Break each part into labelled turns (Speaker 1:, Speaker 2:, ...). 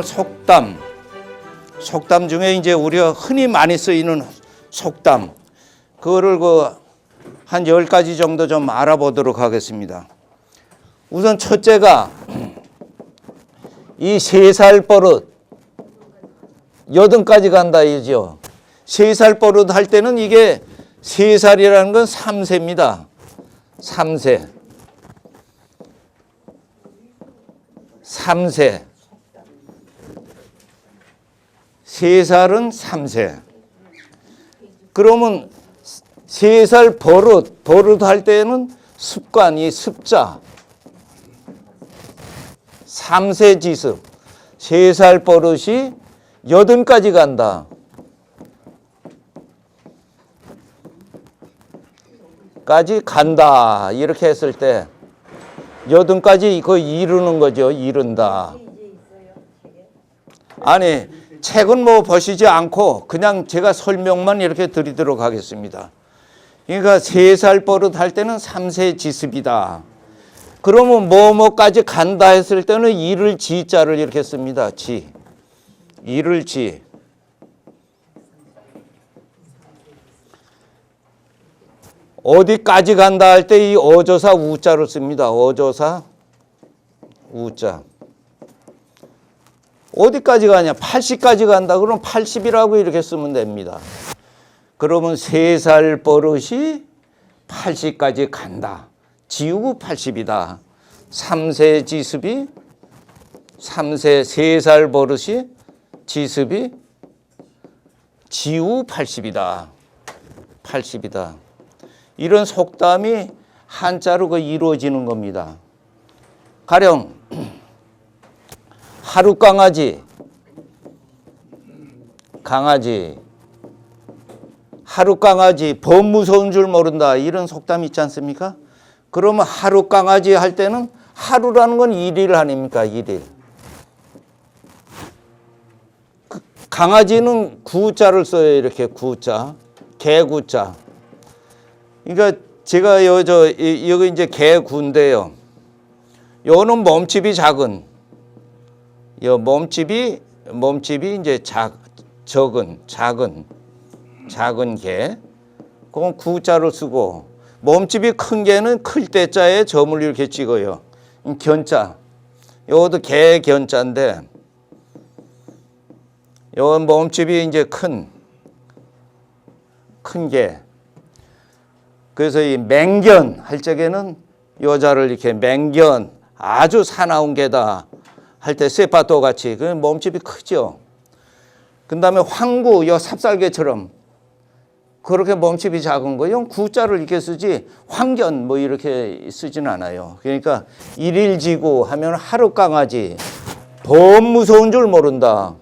Speaker 1: 오늘 속담. 속담 중에 이제 우리가 흔히 많이 쓰이는 속담. 그거를 그 한 열가지 정도 좀 알아보도록 하겠습니다. 우선 첫째가 이 세 살 버릇 여든까지 간다 이죠. 세 살 버릇 할 때는 이게 세 살이라는 건 3세입니다. 3세. 3세. 세 살은 3세. 그러면 세살 버릇, 버릇 할 때는 습관이 습자. 3세 지습. 세살 버릇이 여든까지 간다. 까지 간다. 이렇게 했을 때 여든까지 그 이루는 거죠. 이룬다. 아니 책은 뭐 보시지 않고 그냥 제가 설명만 이렇게 드리도록 하겠습니다. 그러니까 세 살 버릇 할 때는 3세 지습이다. 그러면 뭐뭐까지 간다 했을 때는 이를 지자를 이렇게 씁니다. 지. 이를 지. 어디까지 간다 할 때 이 어조사 우자를 씁니다. 어조사 우자. 어디까지 가냐? 80까지 간다. 그럼 80이라고 이렇게 쓰면 됩니다. 그러면 세살 버릇이 80까지 간다. 지우고 80이다. 3세 지습이 3세 세살 버릇이 지습이 지우 80이다. 80이다. 이런 속담이 한자로 그 이루어지는 겁니다. 가령 하루 강아지 강아지 하루 강아지 범 무서운 줄 모른다 이런 속담 있지 않습니까? 그러면 하루 강아지 할 때는 하루라는 건 일일 아닙니까? 일일. 그 강아지는 구자를 써요. 이렇게 구자. 개구자. 그러니까 제가 여저 여기 이제 개구인데요. 요는 몸집이 작은 요 몸집이 몸집이 이제 작 적은 작은 작은 개. 그건 구자를 쓰고 몸집이 큰 개는 클 때자에 점을 이렇게 찍어요. 견자. 요것도 개 견자인데 요 몸집이 이제 큰 큰 개. 그래서 이 맹견 할 적에는 여자를 이렇게 맹견 아주 사나운 개다 할 때 세파토 같이 그 몸집이 크죠. 그 다음에 황구 요 삽살개처럼 그렇게 몸집이 작은 거, 이건 구자를 이렇게 쓰지 황견 뭐 이렇게 쓰지는 않아요. 그러니까 일일지구 하면 하루 강아지, 범 무서운 줄 모른다.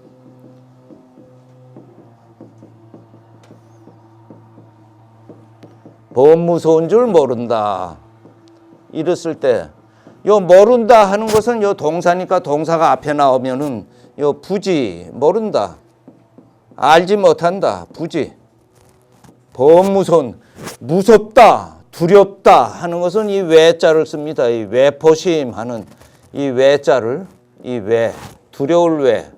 Speaker 1: 범 무서운 줄 모른다. 이랬을 때, 요 모른다 하는 것은 요 동사니까 동사가 앞에 나오면은 요 부지 모른다. 알지 못한다. 부지. 범무손 무섭다 두렵다 하는 것은 이 외자를 씁니다. 이 외포심 하는 이 외자를 이 외 두려울 외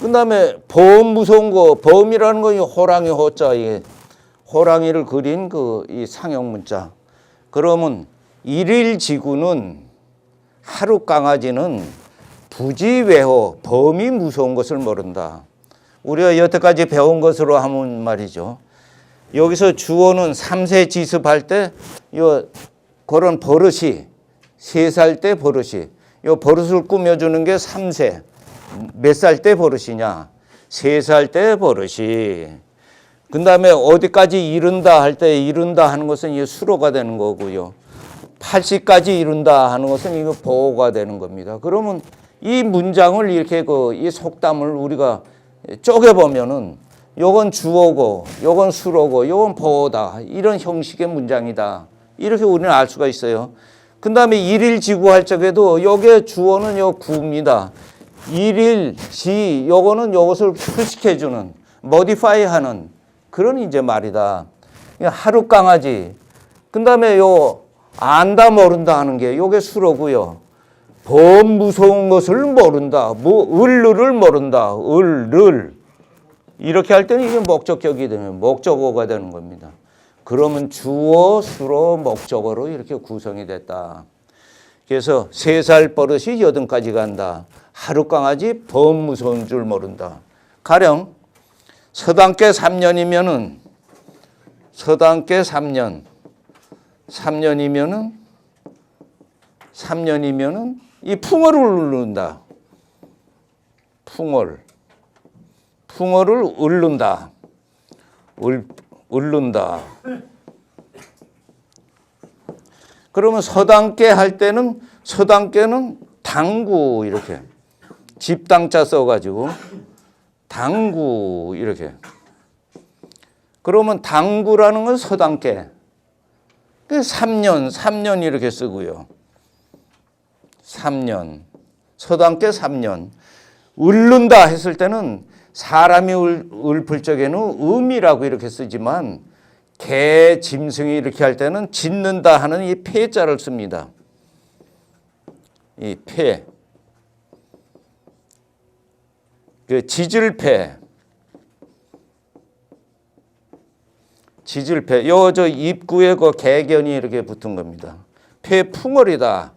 Speaker 1: 그다음에 범 무서운 거 범이라는 건 이 호랑이 호자 이게 호랑이를 그린 그 이 상형 문자 그러면 일일 지구는 하루 강아지는 부지 외호 범이 무서운 것을 모른다. 우리가 여태까지 배운 것으로 하면 말이죠. 여기서 주어는 3세 지습할 때 요 그런 버릇이 세살때 버릇이 요 버릇을 꾸며주는 게 3세 몇 살 때 버릇이냐 세살때 버릇이 그 다음에 어디까지 이른다 할 때 이른다 하는 것은 이 수로가 되는 거고요 80까지 이룬다 하는 것은 이거 보호가 되는 겁니다 그러면 이 문장을 이렇게 그 이 속담을 우리가 쪼개 보면은 요건 주어고 요건 수로고 요건 보호다 이런 형식의 문장이다 이렇게 우리는 알 수가 있어요. 그 다음에 일일 지구 할 적에도 요게 주어는 요 구입니다. 일일 지 요거는 요것을 표식해 주는 모디파이 하는 그런 이제 말이다. 하루 강아지 그 다음에 요 안다 모른다 하는 게 요게 수로고요. 범 무서운 것을 모른다. 뭐 을르를 모른다. 을를 이렇게 할 때는 이게 목적격이 되면 목적어가 되는 겁니다. 그러면 주어, 수로, 목적어로 이렇게 구성이 됐다. 그래서 세 살 버릇이 여든까지 간다. 하루 강아지 범 무서운 줄 모른다. 가령 서당께 3년이면은 서당께 3년 3년이면은 3년이면은 이 풍어를 울른다. 풍어를 풍어를 울른다. 울 울른다. 그러면 서당께 할 때는 서당께는 당구 이렇게 집당자 써가지고 당구 이렇게. 그러면 당구라는 건 서당께. 그 3년 3년 이렇게 쓰고요. 3년. 서당께 3년. 울른다 했을 때는 사람이 울, 울풀 적에는 음이라고 이렇게 쓰지만 개, 짐승이 이렇게 할 때는 짖는다 하는 이 폐자를 씁니다. 이 폐. 그 지질폐. 지질폐. 요저 입구에 그 개견이 이렇게 붙은 겁니다. 폐 풍월이다.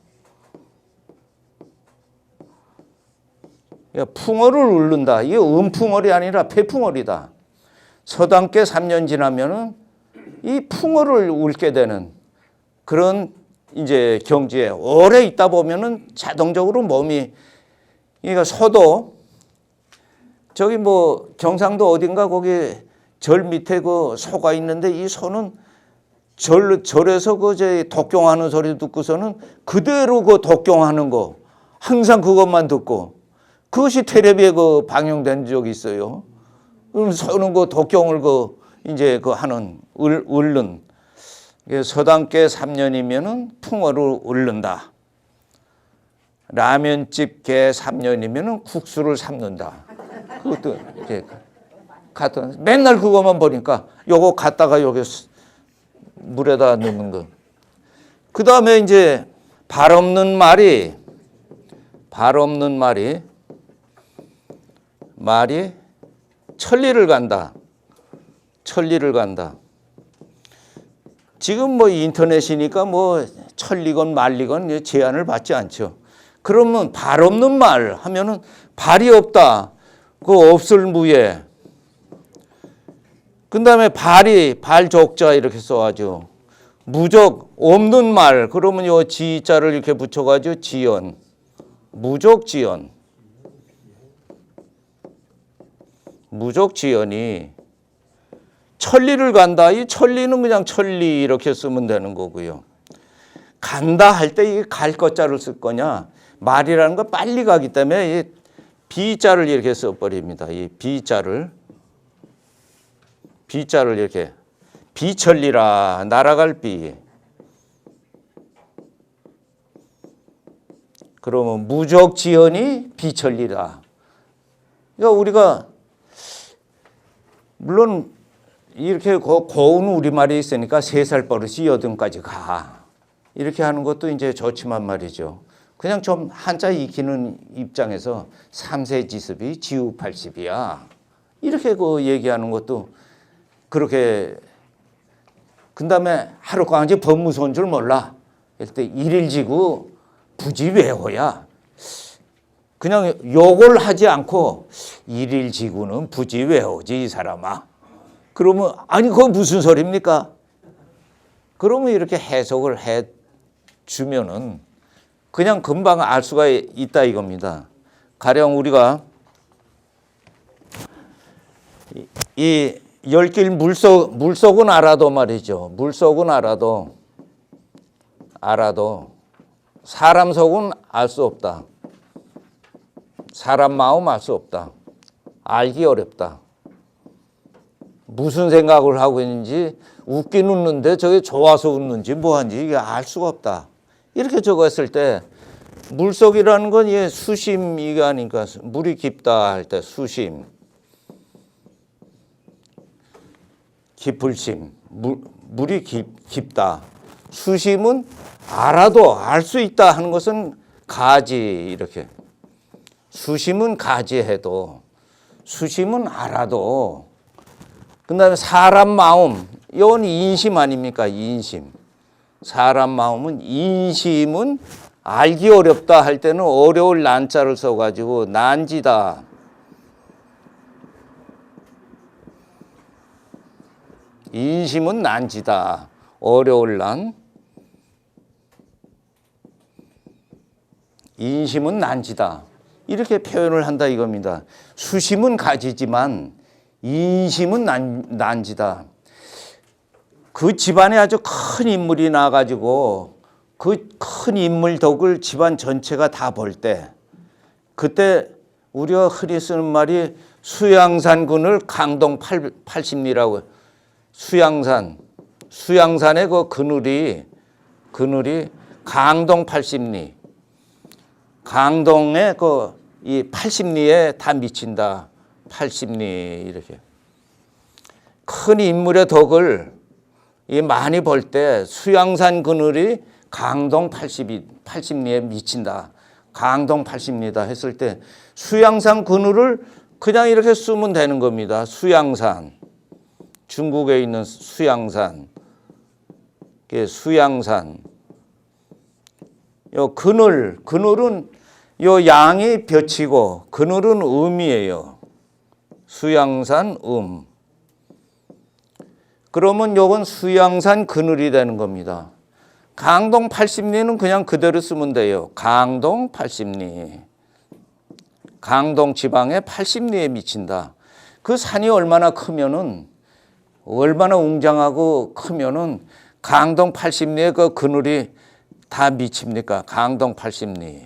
Speaker 1: 야, 풍어를 울른다. 이게 음풍월이 아니라 폐풍월이다. 서당께 3년 지나면은 이 풍어를 울게 되는 그런 이제 경지에 오래 있다 보면은 자동적으로 몸이 그러니까 소도 저기 뭐 경상도 어딘가 거기 절 밑에 그 소가 있는데 이 소는 절 절에서 그저 독경하는 소리 듣고서는 그대로 그 독경하는 거 항상 그것만 듣고 그것이 텔레비에 그 방영된 적이 있어요. 그럼 소는 그 독경을 그 이제 그 하는 을, 울른 서당께 3년이면은 풍어를 울른다. 라면집 개 3년이면은 국수를 삶는다. 그것도 이제 같은 맨날 그것만 보니까 요거 갖다가 여기 물에다 넣는 거. 그 다음에 이제 발 없는 말이 발 없는 말이 말이 천리를 간다. 천리를 간다. 지금 뭐 인터넷이니까 뭐 천리건 말리건 제한을 받지 않죠. 그러면 발 없는 말 하면은 발이 없다. 그 없을 무예. 그 다음에 발이 발족자 이렇게 써가지고 무적 없는 말 그러면 요 지 자를 이렇게 붙여가지고 지연 무적 지연 무적 지연이 천리를 간다. 이 천리는 그냥 천리 이렇게 쓰면 되는 거고요. 간다 할 때 이 갈 것자를 쓸 거냐? 말이라는 거 빨리 가기 때문에 이 비자를 이렇게 써버립니다. 이 비자를 비자를 이렇게 비천리라 날아갈 비. 그러면 무적지연이 비천리라. 그러니까 우리가 물론 이렇게 고, 고운 우리말이 있으니까 세 살 버릇이 여든까지 가. 이렇게 하는 것도 이제 좋지만 말이죠. 그냥 좀 한자 익히는 입장에서 삼세 지습이 지우 80이야. 이렇게 그 얘기하는 것도 그렇게 그 다음에 하루 강아지 법무소인 줄 몰라. 이때 일일지구 부지 외호야. 그냥 욕을 하지 않고 일일지구는 부지 외호지 이 사람아. 그러면 아니 그건 무슨 소리입니까? 그러면 이렇게 해석을 해 주면은 그냥 금방 알 수가 있다 이겁니다. 가령 우리가 이- 이 열길 물속 물속은 알아도 말이죠. 물속은 알아도 알아도 사람 속은 알 수 없다. 사람 마음 알 수 없다. 알기 어렵다. 무슨 생각을 하고 있는지 웃긴 웃는데 저게 좋아서 웃는지 뭐한지 이게 알 수가 없다. 이렇게 적었을 때 물속이라는 건 예, 수심이가 아니까 물이 깊다 할 때 수심, 깊을 심, 물, 물이 깊, 깊다. 수심은 알아도 알 수 있다 하는 것은 가지 이렇게. 수심은 가지해도 수심은 알아도. 그 다음에 사람 마음 이건 인심 아닙니까? 인심 사람 마음은 인심은 알기 어렵다 할 때는 어려울 난자를 써가지고 난지다 인심은 난지다 어려울 난 인심은 난지다. 이렇게 표현을 한다 이겁니다. 수심은 가지지만 인심은 난, 난지다. 그 집안에 아주 큰 인물이 나가지고 그 큰 인물 덕을 집안 전체가 다 볼 때 그때 우리가 흔히 쓰는 말이 수양산 군을 강동 80리라고 수양산 수양산의 그 그늘이 그늘이 강동 80리 강동의 그 이 80리에 다 미친다. 80리 이렇게 큰 인물의 덕을 이 많이 볼때 수양산 그늘이 강동 80이 80리에 미친다. 강동 80리다 했을 때 수양산 그늘을 그냥 이렇게 쓰면 되는 겁니다. 수양산 중국에 있는 수양산 수양산 요 그늘 그늘은 요 양이 벼치고 그늘은 음이에요. 수양산 음. 그러면 요건 수양산 그늘이 되는 겁니다. 강동 80리는 그냥 그대로 쓰면 돼요. 강동 80리. 강동 지방의 80리에 미친다. 그 산이 얼마나 크면은 얼마나 웅장하고 크면은 강동 80리의 그 그늘이 다 미칩니까? 강동 80리.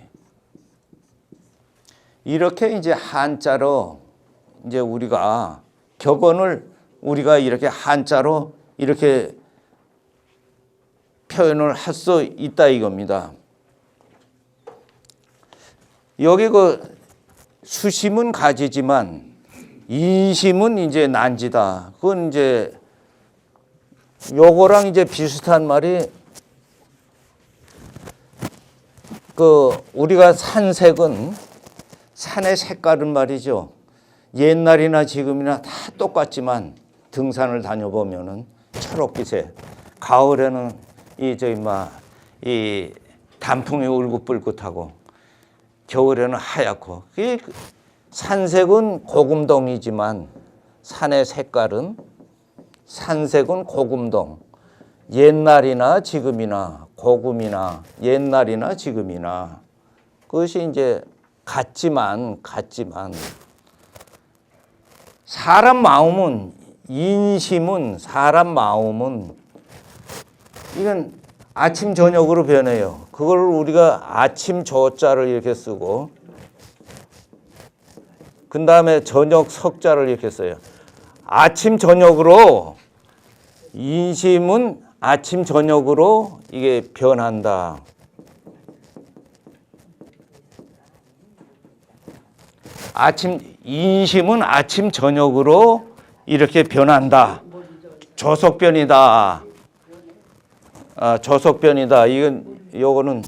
Speaker 1: 이렇게 이제 한자로 이제 우리가 격언을 우리가 이렇게 한자로 이렇게 표현을 할 수 있다 이겁니다. 여기 그 수심은 가지지만 인심은 이제 난지다. 그건 이제 요거랑 이제 비슷한 말이 그 우리가 산색은 산의 색깔은 말이죠. 옛날이나 지금이나 다 똑같지만 등산을 다녀보면은 초록빛에 가을에는 이 저기 막이 단풍이 울긋불긋하고 겨울에는 하얗고 이 산색은 고금동이지만 산의 색깔은 산색은 고금동. 옛날이나 지금이나 고금이나 옛날이나 지금이나 그것이 이제 같지만 같지만 사람 마음은 인심은 사람 마음은 이건 아침 저녁으로 변해요. 그걸 우리가 아침 저자를 이렇게 쓰고 그 다음에 저녁 석자를 이렇게 써요. 아침 저녁으로 인심은 아침 저녁으로 이게 변한다. 아침 인심은 아침 저녁으로 이렇게 변한다. 조석변이다. 아, 조석변이다. 이건 요거는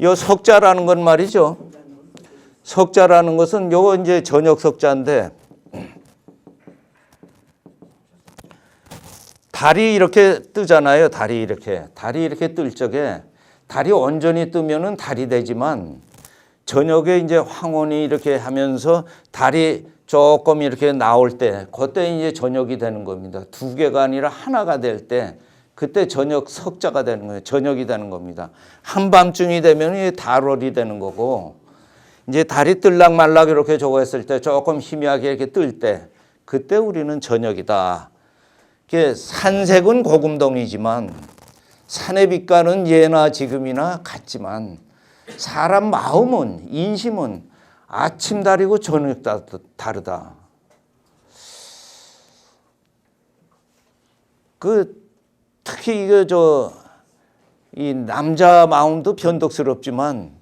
Speaker 1: 요 석자라는 건 말이죠. 석자라는 것은 요거 이제 저녁 석자인데 달이 이렇게 뜨잖아요. 달이 이렇게. 달이 이렇게 뜰 적에 달이 온전히 뜨면은 달이 되지만 저녁에 이제 황혼이 이렇게 하면서 달이 조금 이렇게 나올 때 그때 이제 저녁이 되는 겁니다. 두 개가 아니라 하나가 될 때 그때 저녁 석자가 되는 거예요. 저녁이 되는 겁니다. 한밤중이 되면 이 달월이 되는 거고 이제 달이 뜰락 말락 이렇게 저거 했을 때 조금 희미하게 이렇게 뜰 때 그때 우리는 저녁이다. 이게 산색은 고금동이지만 산의 빛깔은 예나 지금이나 같지만 사람 마음은 인심은 아침 달이고 저녁 다- 다르다. 그 특히 이거 저 이 남자 마음도 변덕스럽지만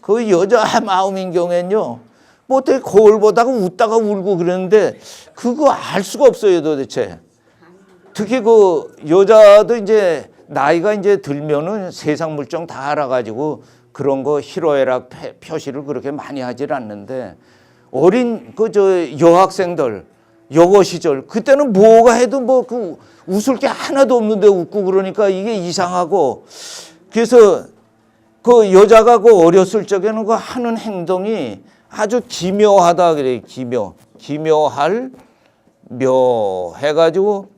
Speaker 1: 그 여자 마음인 경우엔요. 뭐 어떻게 거울 보다가 웃다가 울고 그러는데 그거 알 수가 없어요 도대체. 특히 그 여자도 이제 나이가 이제 들면은 세상 물정 다 알아가지고 그런 거 희로애락 표- 표시를 그렇게 많이 하질 않는데 어린 그 저 여학생들 여고 시절 그때는 뭐가 해도 뭐 그 웃을 게 하나도 없는데 웃고 그러니까 이게 이상하고 그래서 그 여자가 그 어렸을 적에는 그 하는 행동이 아주 기묘하다 그래 기묘. 기묘할 묘 해가지고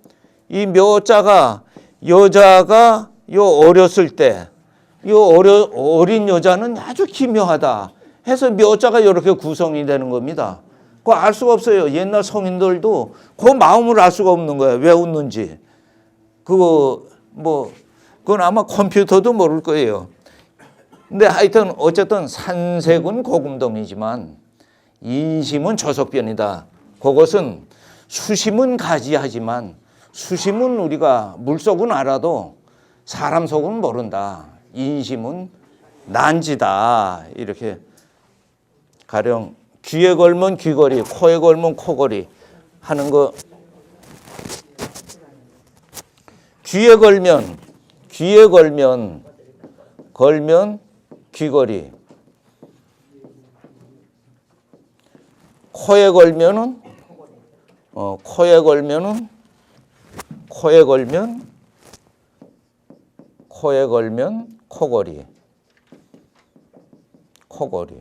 Speaker 1: 이 묘자가 여자가 요 어렸을 때 요 어려 어린 여자는 아주 기묘하다 해서 묘자가 이렇게 구성이 되는 겁니다. 그거 알 수가 없어요. 옛날 성인들도 그 마음을 알 수가 없는 거예요. 왜 웃는지. 그거 뭐 그건 아마 컴퓨터도 모를 거예요. 근데 하여튼 어쨌든 산색은 고금동이지만 인심은 저속변이다. 그것은 수심은 가지하지만 수심은 우리가 물속은 알아도 사람 속은 모른다. 인심은 난지다. 이렇게 가령 귀에 걸면 귀걸이, 코에 걸면 코걸이 하는 거 귀에 걸면 귀에 걸면 걸면 귀걸이 코에 걸면은 어 코에 걸면은 코에 걸면 코에 걸면 코걸이 코걸이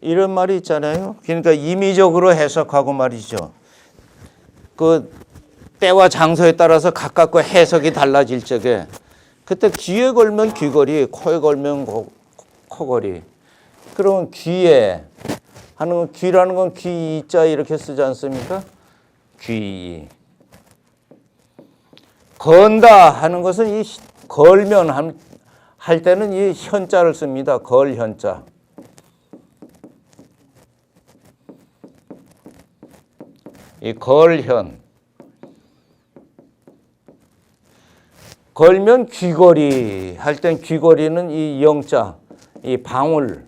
Speaker 1: 이런 말이 있잖아요. 그러니까 임의적으로 해석하고 말이죠. 그 때와 장소에 따라서 각각과 해석이 달라질 적에 그때 귀에 걸면 귀걸이, 코에 걸면 코, 코걸이. 그러면 귀에 하는 건 귀라는 건 귀자 이렇게 쓰지 않습니까? 귀. 건다 하는 것은 이 시- 걸면 함- 할 때는 이 현자를 씁니다. 걸 현자. 이 걸현. 걸면 귀걸이 할 땐 귀걸이는 이 영자, 이 방울,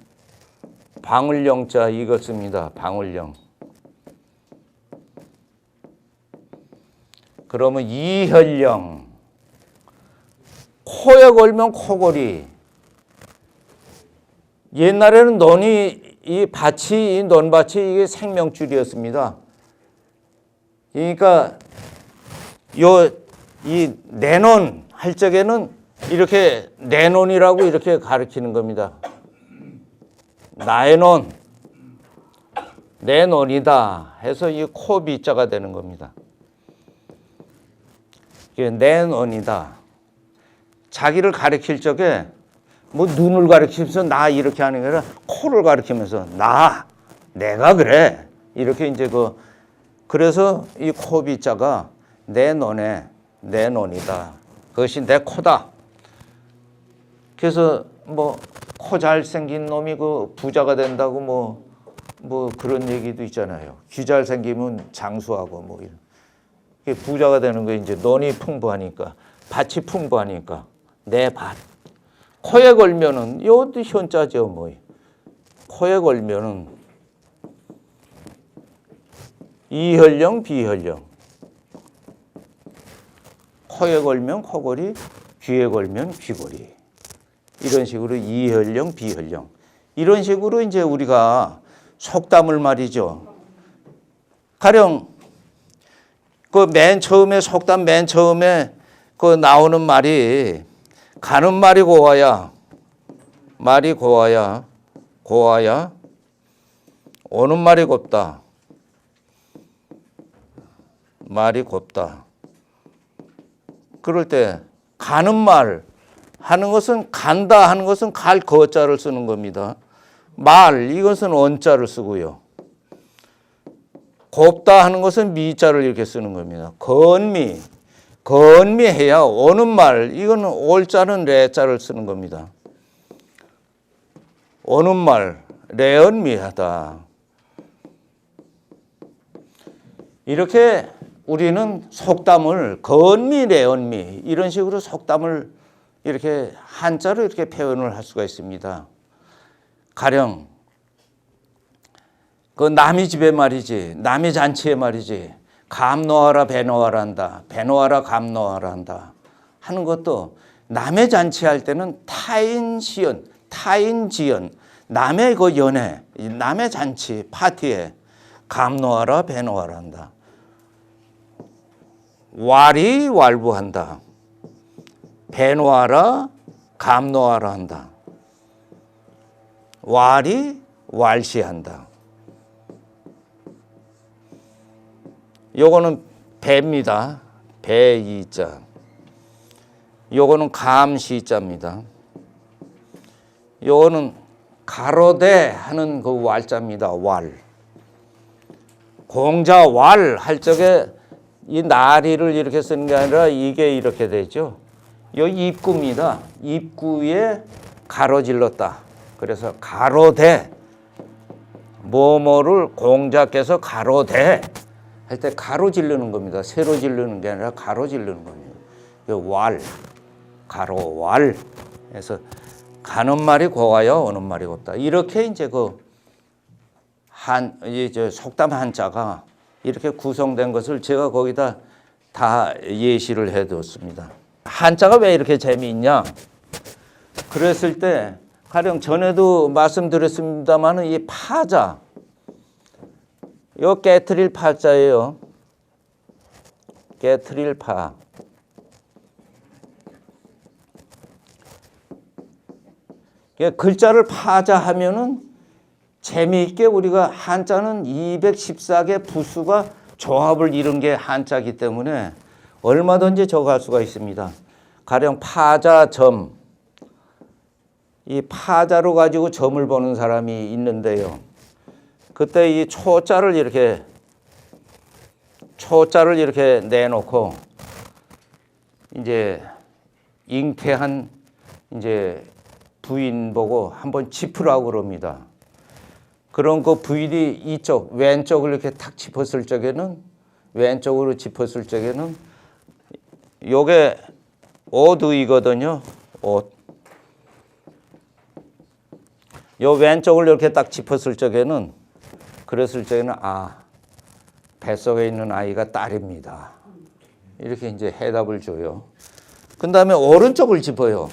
Speaker 1: 방울 영자 이거 씁니다. 방울 영. 그러면 이혈령. 코에 걸면 코걸이. 옛날에는 논이 이 밭이 이 논밭이 이게 생명줄이었습니다. 그러니까 요 이 내논 할 적에는 이렇게 내논이라고 이렇게 가르치는 겁니다. 나의 논, 내 논이다 해서 이 코비자가 되는 겁니다. 이게 내 논이다. 자기를 가리킬 적에 뭐 눈을 가리키면서 나 이렇게 하는 게 아니라 코를 가리키면서 나 내가 그래 이렇게 이제 그 그래서 이 코비자가 내 논에 내 논이다. 그것이 내 코다. 그래서 뭐 코 잘생긴 놈이 그 부자가 된다고 뭐뭐 그런 얘기도 있잖아요. 귀 잘생기면 장수하고 뭐 이런. 부자가 되는 거 이제 논이 풍부하니까 밭이 풍부하니까 내 밭. 코에 걸면은 이것도 현자죠 뭐. 코에 걸면은 이혈령 비혈령. 코에 걸면 코걸이, 귀에 걸면 귀걸이. 이런 식으로 이혈령, 비혈령. 이런 식으로 이제 우리가 속담을 말이죠. 가령 그 맨 처음에 속담 맨 처음에 그 나오는 말이 가는 말이 고와야 말이 고와야 고와야 오는 말이 곱다. 말이 곱다. 그럴 때 가는 말 하는 것은 간다 하는 것은 갈 거자를 쓰는 겁니다. 말 이것은 원자를 쓰고요. 곱다 하는 것은 미자를 이렇게 쓰는 겁니다. 건미 건미해야 오는 말 이거는 올자는 레자를 쓰는 겁니다. 오는 말 레언미하다. 이렇게 우리는 속담을 건미 레언미 이런 식으로 속담을 이렇게 한자로 이렇게 표현을 할 수가 있습니다. 가령 그 남의 집에 말이지 남의 잔치에 말이지 감 놓아라 배 놓아라 한다 배 놓아라 감 놓아라 한다 하는 것도 남의 잔치할 때는 타인 시연, 타인 지연, 남의 그이 남의 잔치 파티에 감노하라 배노하라 한다. 왈이 왈부한다. 배노하라 감노하라 한다. 왈이 왈시한다. 요거는 배입니다. 배 이자. 요거는 감시자입니다. 요거는 가로대 하는 그 왈자입니다. 왈. 공자 왈 할 적에 이 나리를 이렇게 쓰는 게 아니라 이게 이렇게 되죠. 요 입구입니다. 입구에 가로질렀다. 그래서 가로대 뭐뭐를 공자께서 가로대 할 때 가로 질르는 겁니다. 세로 질르는 게 아니라 가로 질르는 겁니다. 그 왈, 가로 왈. 해서 가는 말이 고가요, 오는 말이 곱다. 이렇게 이제 그 한, 이제 속담 한자가 이렇게 구성된 것을 제가 거기다 다 예시를 해뒀습니다. 한자가 왜 이렇게 재미있냐? 그랬을 때 가령 전에도 말씀드렸습니다만은 이 파자, 요 깨트릴 파자예요. 깨트릴 파. 예, 글자를 파자 하면은 재미있게 우리가 한자는 214개 부수가 조합을 이룬 게 한자기 때문에 얼마든지 적할 수가 있습니다. 가령 파자 점. 이 파자로 가지고 점을 보는 사람이 있는데요. 그때 이 초자를 이렇게 초자를 이렇게 내놓고 이제 잉태한 이제 부인 보고 한번 짚으라고 그럽니다. 그런 그 부인이 이쪽 왼쪽을 이렇게 탁 짚었을 적에는 왼쪽으로 짚었을 적에는 요게 오두이거든요. 옷. 요 왼쪽을 이렇게 딱 짚었을 적에는 그랬을 적에는 아 뱃속에 있는 아이가 딸입니다. 이렇게 이제 해답을 줘요. 그 다음에 오른쪽을 짚어요.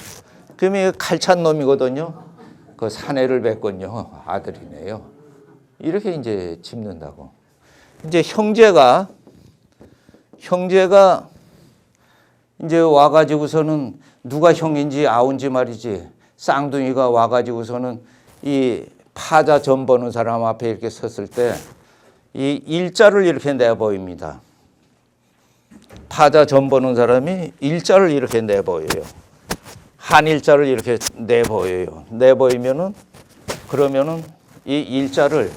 Speaker 1: 그러면 칼찬 놈이거든요. 그 사내를 뱉건요 아들이네요. 이렇게 이제 짚는다고. 이제 형제가 형제가 이제 와가지고서는 누가 형인지 아운지 말이지 쌍둥이가 와가지고서는 이 파자 점 보는 사람 앞에 이렇게 섰을 때 이 일자를 이렇게 내 보입니다. 파자 점 보는 사람이 일자를 이렇게 내 보여요. 한 일자를 이렇게 내 보여요. 내 보이면은 그러면은 이 일자를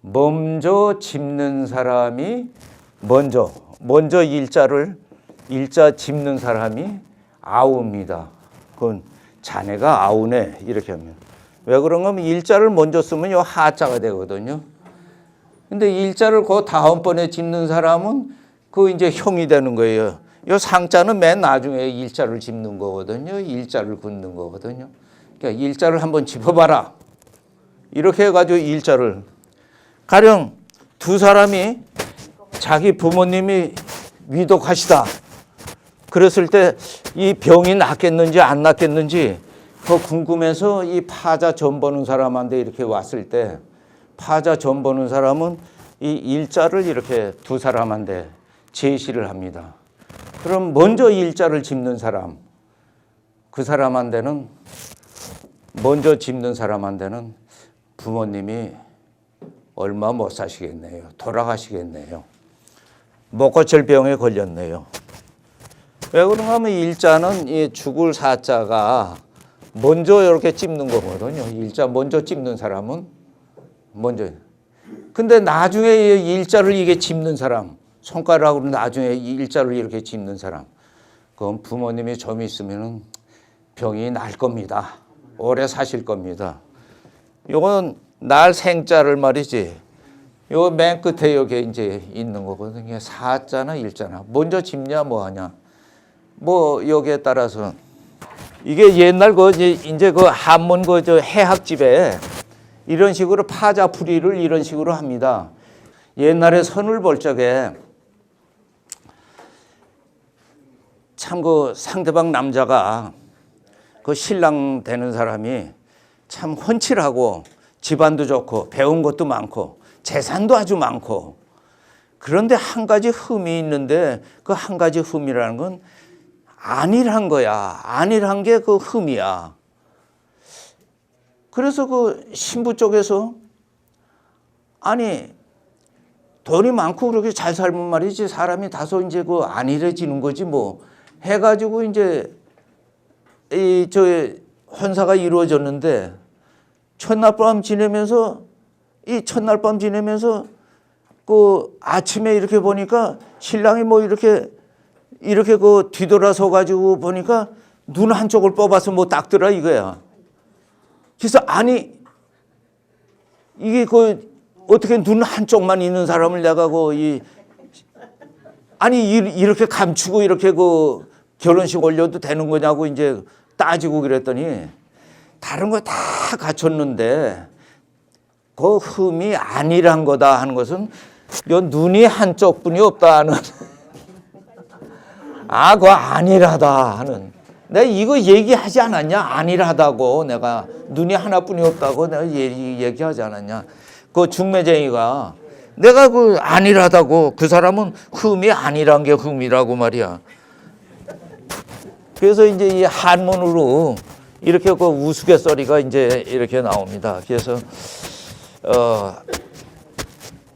Speaker 1: 먼저 짚는 사람이 먼저 먼저 일자를 일자 짚는 사람이 아우입니다. 그건 자네가 아우네 이렇게 하면 왜 그런가 하면 일자를 먼저 쓰면 요 하자가 되거든요. 근데 일자를 그 다음번에 짚는 사람은 그 이제 형이 되는 거예요. 요 상자는 맨 나중에 일자를 짚는 거거든요. 일자를 긋는 거거든요. 그러니까 일자를 한번 짚어봐라. 이렇게 해가지고 일자를 가령 두 사람이 자기 부모님이 위독하시다. 그랬을 때 이 병이 낫겠는지 안 낫겠는지 그 궁금해서 이 파자 점 보는 사람한테 이렇게 왔을 때 파자 점 보는 사람은 이 일자를 이렇게 두 사람한테 제시를 합니다. 그럼 먼저 일자를 짚는 사람, 그 사람한테는 먼저 짚는 사람한테는 부모님이 얼마 못 사시겠네요. 돌아가시겠네요. 목고철병에 걸렸네요. 왜 그런가 하면 일자는 이 죽을 사자가 먼저 이렇게 찝는 거거든요. 일자 먼저 찝는 사람은 먼저. 근데 나중에 이 일자를 이게 짚는 사람, 손가락으로 나중에 이 일자를 이렇게 짚는 사람, 그건 부모님이 좀 있으면은 병이 날 겁니다. 오래 사실 겁니다. 요건 날 생자를 말이지. 요 맨 끝에 여기 이제 있는 거거든요. 사자나 일자나. 먼저 짚냐 뭐 하냐. 뭐 여기에 따라서 이게 옛날 그 이제 그 한문 그 저 해학집에 이런 식으로 파자 풀이를 이런 식으로 합니다. 옛날에 선을 볼 적에 참 그 상대방 남자가 그 신랑 되는 사람이 참 훤칠하고 집안도 좋고 배운 것도 많고 재산도 아주 많고 그런데 한 가지 흠이 있는데 그 한 가지 흠이라는 건 안일한 거야. 안일한 게 그 흠이야. 그래서 그 신부 쪽에서 아니 돈이 많고 그렇게 잘 살면 말이지 사람이 다소 이제 그 안일해지는 거지 뭐 해가지고 이제 이 저 혼사가 이루어졌는데 첫날 밤 지내면서 이 첫날 밤 지내면서 그 아침에 이렇게 보니까 신랑이 뭐 이렇게 이렇게 그 뒤돌아서 가지고 보니까 눈 한쪽을 뽑아서 뭐 닦더라 이거야. 그래서 아니 이게 그 어떻게 눈 한쪽만 있는 사람을 내가 그이 아니 이- 이렇게 감추고 이렇게 그 결혼식 올려도 되는 거냐고 이제 따지고 그랬더니 다른 거 다 갖췄는데 그 흠이 안일한 거다 하는 것은 요 눈이 한쪽뿐이 없다 하는 아 그거 안일하다 하는. 내가 이거 얘기하지 않았냐? 안일하다고 내가 눈이 하나뿐이 없다고 내가 얘기, 얘기하지 않았냐? 그 중매쟁이가 내가 그 안일하다고 그 사람은 흠이 아니란 게 흠이라고 말이야. 그래서 이제 이 한문으로 이렇게 그 우스갯소리가 이제 이렇게 나옵니다. 그래서 어,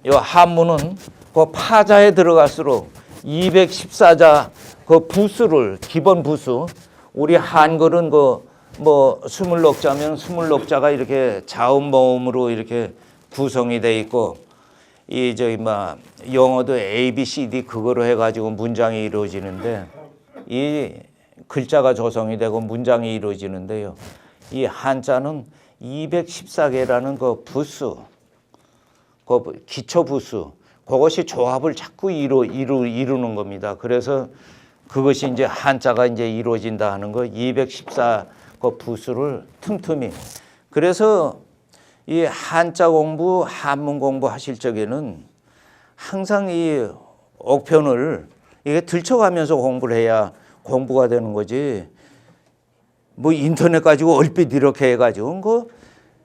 Speaker 1: 요 한문은 그 파자에 들어갈수록 214자 그 부수를 기본 부수 우리 한글은 그 뭐 스물 넉자면 스물 넉자가 이렇게 자음 모음으로 이렇게 구성이 돼 있고 이 저기 뭐 영어도 A, B, C, D 그거로 해가지고 문장이 이루어지는데 이 글자가 조성이 되고 문장이 이루어지는데요. 이 한자는 214개라는 그 부수, 그 기초 부수, 그것이 조합을 자꾸 이루, 이루, 이루는 겁니다. 그래서 그것이 이제 한자가 이제 이루어진다 하는 거 214 그 부수를 틈틈이. 그래서 이 한자 공부, 한문 공부 하실 적에는 항상 이 옥편을 이게 들춰가면서 공부를 해야 공부가 되는 거지. 뭐 인터넷 가지고 얼핏 이렇게 해가지고 그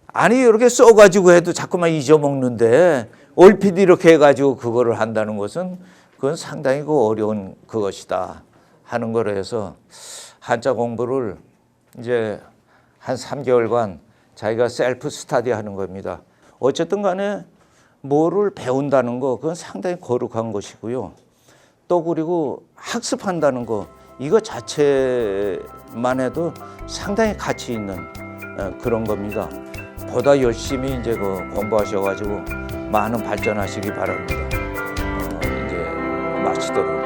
Speaker 1: 아니 이렇게 써가지고 해도 자꾸만 잊어먹는데 얼핏 이렇게 해가지고 그거를 한다는 것은 그건 상당히 그 어려운 그것이다 하는 거로 해서 한자 공부를 이제 한 3개월간 자기가 셀프 스타디 하는 겁니다. 어쨌든 간에 뭐를 배운다는 거 그건 상당히 거룩한 것이고요. 또 그리고 학습한다는 거 이거 자체만 해도 상당히 가치 있는 어, 그런 겁니다. 보다 열심히 이제 그 공부하셔가지고 많은 발전하시기 바랍니다. 어, 이제 마치도록